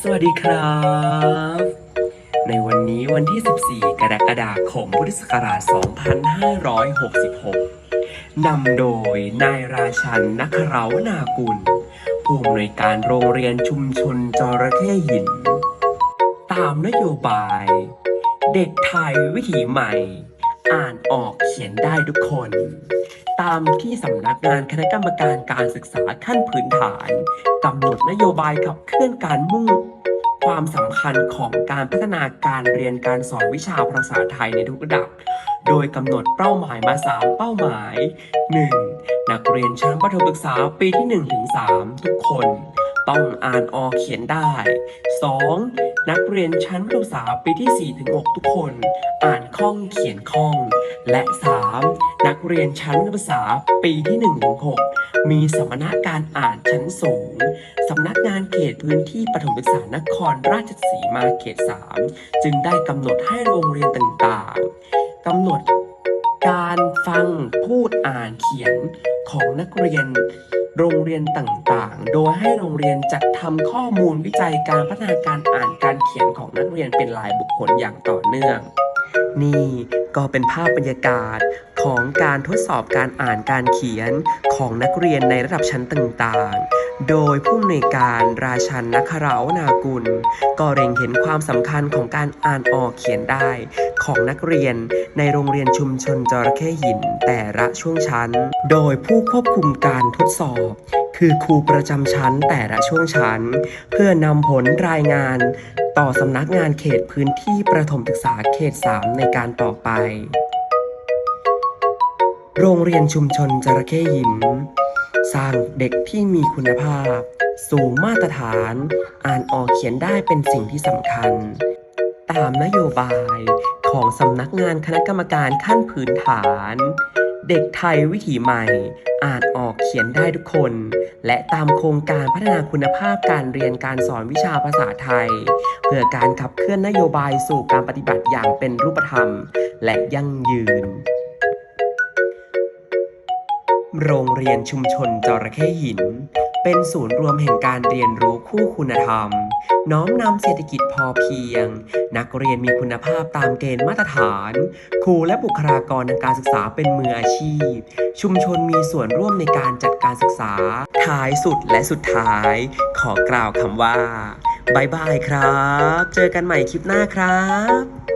สวัสดีครับ ในวันนี้วันที่ 14 กรกฎาคมพุทธศักราช 2566 นำโดยนายราชันนักเรานากุล ผู้อำนวยการโรงเรียนชุมชนจระเข้หิน ตามนโยบาย เด็กไทยวิถีใหม่ อ่านออกเขียนได้ทุกคน ตามที่สำนักงานคณะกรรมการการศึกษาขั้นพื้นฐานกำหนดนโยบายขับเคลื่อนการมุ่งความสำคัญของการพัฒนาการเรียนการสอนวิชาภาษาไทยในทุกระดับ โดยกำหนดเป้าหมายมา 3 เป้าหมาย 1. นักเรียนชั้นประถมศึกษาปีที่1ถึง3ทุกคน ต้องอ่านออกเขียนได้ 2. นักเรียนชั้นประถมศึกษาปีที่4ถึง6ทุกคน อ่านคล่องเขียนคล่อง และ 3. นักเรียนชั้นประถมศึกษาปีที่1ถึง6มีสมรรถการอ่านชั้นสูงสำนักงานเขตพื้นที่ประถมศึกษานครราชสีมาเขต 3 จึงได้กำหนดให้โรงเรียนต่างๆกำหนดการฟังพูดอ่านเขียนของนักเรียน โรงเรียนต่างๆ โดยให้โรงเรียนจัดทำข้อมูลวิจัยการพัฒนาการอ่านการเขียนของนักเรียนเป็นรายบุคคลอย่างต่อเนื่อง นี่ก็เป็นภาพบรรยากาศ ของการทดสอบการอ่านการเขียนของนักเรียนในระดับชั้นต่างๆ โดยผู้อำนวยการราชันนักราวนากุลก็เร็งเห็นความสำคัญของการอ่านออกเขียนได้ ของนักเรียนในโรงเรียนชุมชนจระเข้หินแต่ละช่วงชั้น โดยผู้ควบคุมการทดสอบ คือครูประจำชั้นแต่ละช่วงชั้น เพื่อนำผลรายงานต่อสำนักงานเขตพื้นที่ประถมศึกษาเขต 3 ในการต่อไป โรงเรียนชุมชนจระเข้หินสร้างเด็กที่มีคุณภาพ สูงมาตรฐาน อ่านออกเขียนได้เป็นสิ่งที่สำคัญ ตามนโยบายของสำนักงานคณะกรรมการขั้นพื้นฐาน เด็กไทยวิถีใหม่ อ่านออกเขียนได้ทุกคน และตามโครงการพัฒนาคุณภาพการเรียนการสอนวิชาภาษาไทย เพื่อการขับเคลื่อนนโยบายสู่การปฏิบัติอย่างเป็นรูปธรรม และยั่งยืน โรงเรียนชุมชนจระเข้หิน เป็นศูนย์รวมแห่งการเรียนรู้คู่คุณธรรม น้อมนำเศรษฐกิจพอเพียง นักเรียนมีคุณภาพตามเกณฑ์มาตรฐาน ครูและบุคลากรทางการศึกษาเป็นมืออาชีพ ชุมชนมีส่วนร่วมในการจัดการศึกษา ท้ายสุดและสุดท้าย ขอกล่าวคำว่าบายบายครับ เจอกันใหม่คลิปหน้าครับ